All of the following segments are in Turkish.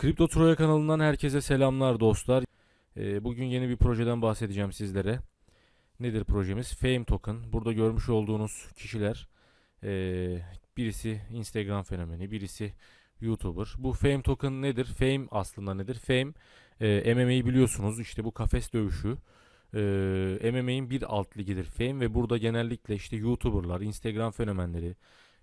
Kripto Troya kanalından herkese selamlar dostlar. Ee, bugün yeni bir projeden bahsedeceğim sizlere. Nedir projemiz? Fame Token. Burada görmüş olduğunuz kişiler ee, birisi Instagram fenomeni, birisi YouTuber. Bu Fame Token nedir? Fame aslında nedir? Fame e, MMA'yi biliyorsunuz. İşte bu kafes dövüşü. MMA'in bir alt ligidir Fame ve burada genellikle işte YouTuber'lar, Instagram fenomenleri,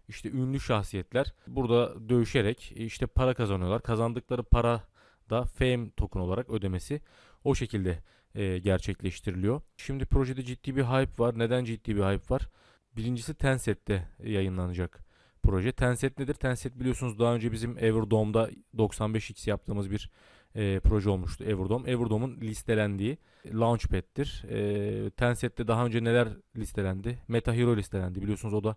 işte ünlü şahsiyetler burada dövüşerek e, işte para kazanıyorlar. Kazandıkları para da fame token olarak ödemesi o şekilde e, gerçekleştiriliyor. Şimdi projede ciddi bir hype var. Neden ciddi bir hype var? Birincisi Tencent'te yayınlanacak proje. Tencent nedir? Tencent biliyorsunuz daha önce bizim Everdome'da 95x yaptığımız bir e, proje olmuştu Everdome. Everdome'un listelendiği Launchpad'tir. E, Tencent'te daha önce neler listelendi? Meta Hero listelendi. Biliyorsunuz o da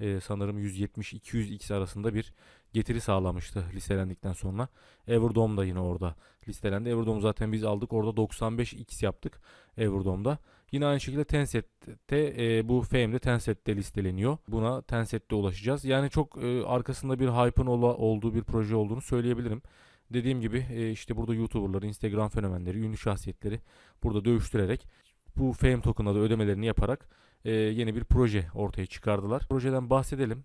e, sanırım 170-200x arasında bir getiri sağlamıştı listelendikten sonra. Everdome da yine orada listelendi. Everdome zaten biz aldık. Orada 95x yaptık Everdome'da. Yine aynı şekilde Tencent'te e, bu Fame'de Tencent'te listeleniyor. Buna Tencent'te ulaşacağız. Yani çok e, arkasında bir hype'ın olduğu bir proje olduğunu söyleyebilirim. Dediğim gibi e, işte burada YouTuber'ları, Instagram fenomenleri, ünlü şahsiyetleri burada dövüştürerek bu Fame token'a da ödemelerini yaparak e, yeni bir proje ortaya çıkardılar. Projeden bahsedelim.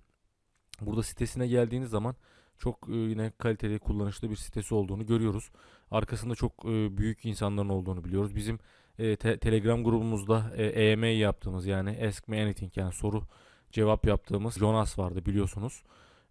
Burada sitesine geldiğiniz zaman çok e, yine kaliteli kullanışlı bir sitesi olduğunu görüyoruz. Arkasında çok e, büyük insanların olduğunu biliyoruz. Bizim e, te- Telegram grubumuzda e, EMA yaptığımız yani Ask Me Anything yani soru cevap yaptığımız Jonas vardı biliyorsunuz.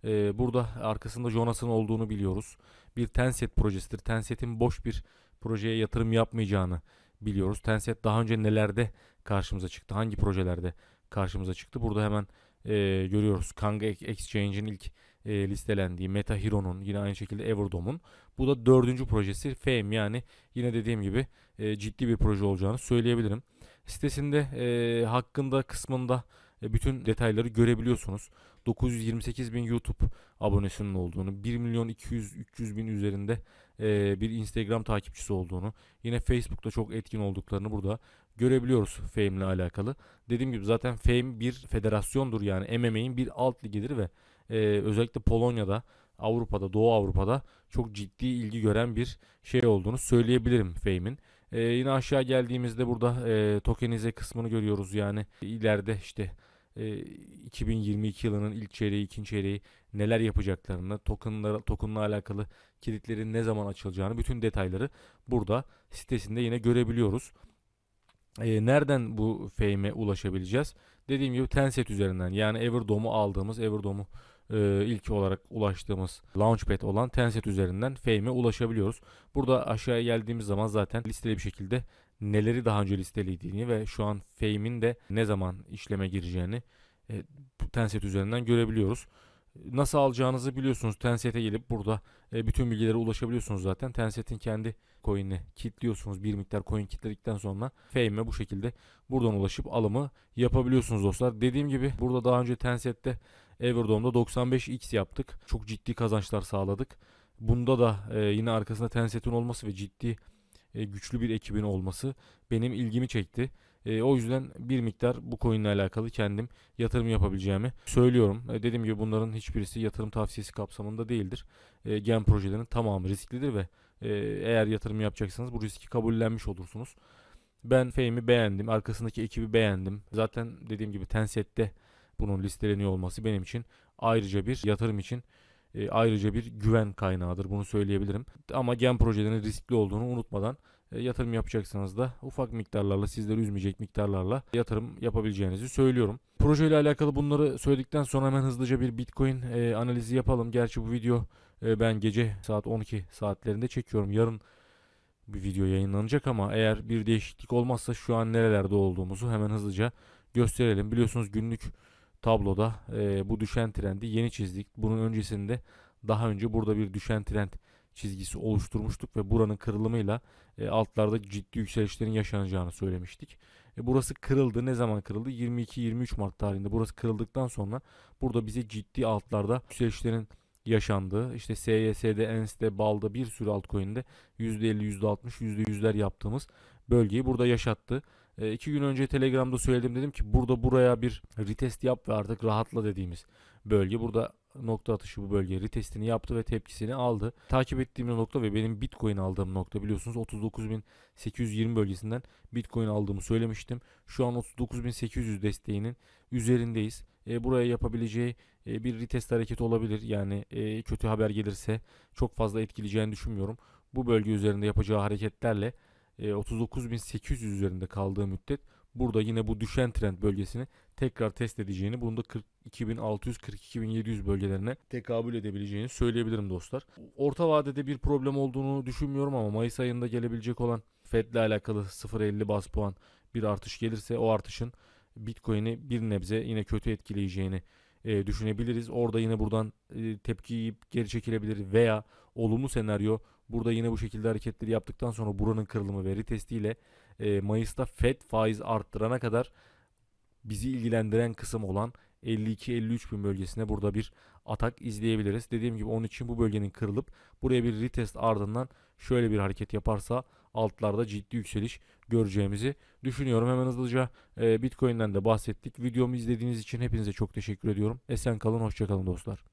E, burada arkasında Jonas'ın olduğunu biliyoruz. Bir Tencent projesidir. Tencent'in boş bir projeye yatırım yapmayacağını biliyoruz. Tencent daha önce nelerde karşımıza çıktı? Hangi projelerde karşımıza çıktı? Burada hemen e, görüyoruz. Kanga Exchange'in ilk e, listelendiği, Meta Hero'nun yine aynı şekilde Everdome'un. Bu da dördüncü projesi Fame yani yine dediğim gibi e, ciddi bir proje olacağını söyleyebilirim. Sitesinde e, hakkında kısmında e, bütün detayları görebiliyorsunuz. 928 bin YouTube abonesinin olduğunu, 1 milyon 200 300 bin üzerinde e, bir Instagram takipçisi olduğunu, yine Facebook'ta çok etkin olduklarını burada görebiliyoruz Fame ile alakalı. Dediğim gibi zaten Fame bir federasyondur yani MMA'in bir alt ligidir ve e, özellikle Polonya'da, Avrupa'da, Doğu Avrupa'da çok ciddi ilgi gören bir şey olduğunu söyleyebilirim Fame'in. E, yine aşağı geldiğimizde burada e, tokenize kısmını görüyoruz yani ileride işte e, 2022 yılının ilk çeyreği, ikinci çeyreği neler yapacaklarını, tokenlar, tokenla alakalı kilitlerin ne zaman açılacağını bütün detayları burada sitesinde yine görebiliyoruz. E, nereden bu fame'e ulaşabileceğiz? Dediğim gibi Tencent üzerinden yani Everdome'u aldığımız, Everdome'u e, ilk olarak ulaştığımız Launchpad olan Tencent üzerinden fame'e ulaşabiliyoruz. Burada aşağıya geldiğimiz zaman zaten listeli bir şekilde neleri daha önce listelediğini ve şu an fame'in de ne zaman işleme gireceğini e, Tencent üzerinden görebiliyoruz. Nasıl alacağınızı biliyorsunuz. Tencent'e gelip burada e, bütün bilgilere ulaşabiliyorsunuz zaten. Tencent'in kendi coin'ini kilitliyorsunuz. Bir miktar coin kilitledikten sonra Fame'e bu şekilde buradan ulaşıp alımı yapabiliyorsunuz dostlar. Dediğim gibi burada daha önce Tencent'te Everdome'da 95x yaptık. Çok ciddi kazançlar sağladık. Bunda da e, yine arkasında Tencent'in olması ve ciddi e, güçlü bir ekibin olması benim ilgimi çekti. E, o yüzden bir miktar bu coin ile alakalı kendim yatırım yapabileceğimi söylüyorum. E, dediğim gibi bunların hiçbirisi yatırım tavsiyesi kapsamında değildir. E, gen projelerinin tamamı risklidir ve eğer yatırım yapacaksanız bu riski kabullenmiş olursunuz. Ben Fame'i beğendim. Arkasındaki ekibi beğendim. Zaten dediğim gibi Tencent'te bunun listeleniyor olması benim için ayrıca bir yatırım için e, ayrıca bir güven kaynağıdır. Bunu söyleyebilirim. Ama gen projelerinin riskli olduğunu unutmadan e, yatırım yapacaksanız da ufak miktarlarla sizleri üzmeyecek miktarlarla yatırım yapabileceğinizi söylüyorum. Projeyle alakalı bunları söyledikten sonra hemen hızlıca bir Bitcoin e, analizi yapalım. Gerçi bu video e, ben gece saat 12 saatlerinde çekiyorum. Yarın bir video yayınlanacak ama eğer bir değişiklik olmazsa şu an nerelerde olduğumuzu hemen hızlıca gösterelim. Biliyorsunuz günlük tabloda e, bu düşen trendi yeni çizdik. Bunun öncesinde daha önce burada bir düşen trend çizgisi oluşturmuştuk ve buranın kırılımıyla e, altlarda ciddi yükselişlerin yaşanacağını söylemiştik. E, burası kırıldı. Ne zaman kırıldı? 22-23 Mart tarihinde. Burası kırıldıktan sonra burada bize ciddi altlarda yükselişlerin yaşandığı işte SYS'de, ENS'de, BAL'da bir sürü altcoin'de %50, %60, %100'ler yaptığımız bölgeyi burada yaşattı. E, iki gün önce Telegram'da söyledim dedim ki burada buraya bir retest yap ve artık rahatla dediğimiz bölge. Burada nokta atışı bu bölgeye retestini yaptı ve tepkisini aldı. Takip ettiğim nokta ve benim Bitcoin aldığım nokta biliyorsunuz 39.820 bölgesinden Bitcoin aldığımı söylemiştim. Şu an 39.800 desteğinin üzerindeyiz. E, buraya yapabileceği e, bir retest hareketi olabilir. Yani e, kötü haber gelirse çok fazla etkileyeceğini düşünmüyorum. Bu bölge üzerinde yapacağı hareketlerle 39.800 üzerinde kaldığı müddet burada yine bu düşen trend bölgesini tekrar test edeceğini, bunu da 42.600-42.700 bölgelerine tekabül edebileceğini söyleyebilirim dostlar. Orta vadede bir problem olduğunu düşünmüyorum ama Mayıs ayında gelebilecek olan Fed'le alakalı 0.50 bas puan bir artış gelirse o artışın Bitcoin'i bir nebze yine kötü etkileyeceğini e, düşünebiliriz. Orada yine buradan e, tepki yiyip geri çekilebilir veya olumlu senaryo burada yine bu şekilde hareketleri yaptıktan sonra buranın kırılımı ve retestiyle e, Mayıs'ta Fed faiz arttırana kadar bizi ilgilendiren kısım olan 52-53 bin bölgesine burada bir atak izleyebiliriz. Dediğim gibi onun için bu bölgenin kırılıp buraya bir retest ardından şöyle bir hareket yaparsa altlarda ciddi yükseliş göreceğimizi düşünüyorum. Hemen hızlıca e, Bitcoin'den de bahsettik. Videomu izlediğiniz için hepinize çok teşekkür ediyorum. Esen kalın, hoşça kalın dostlar.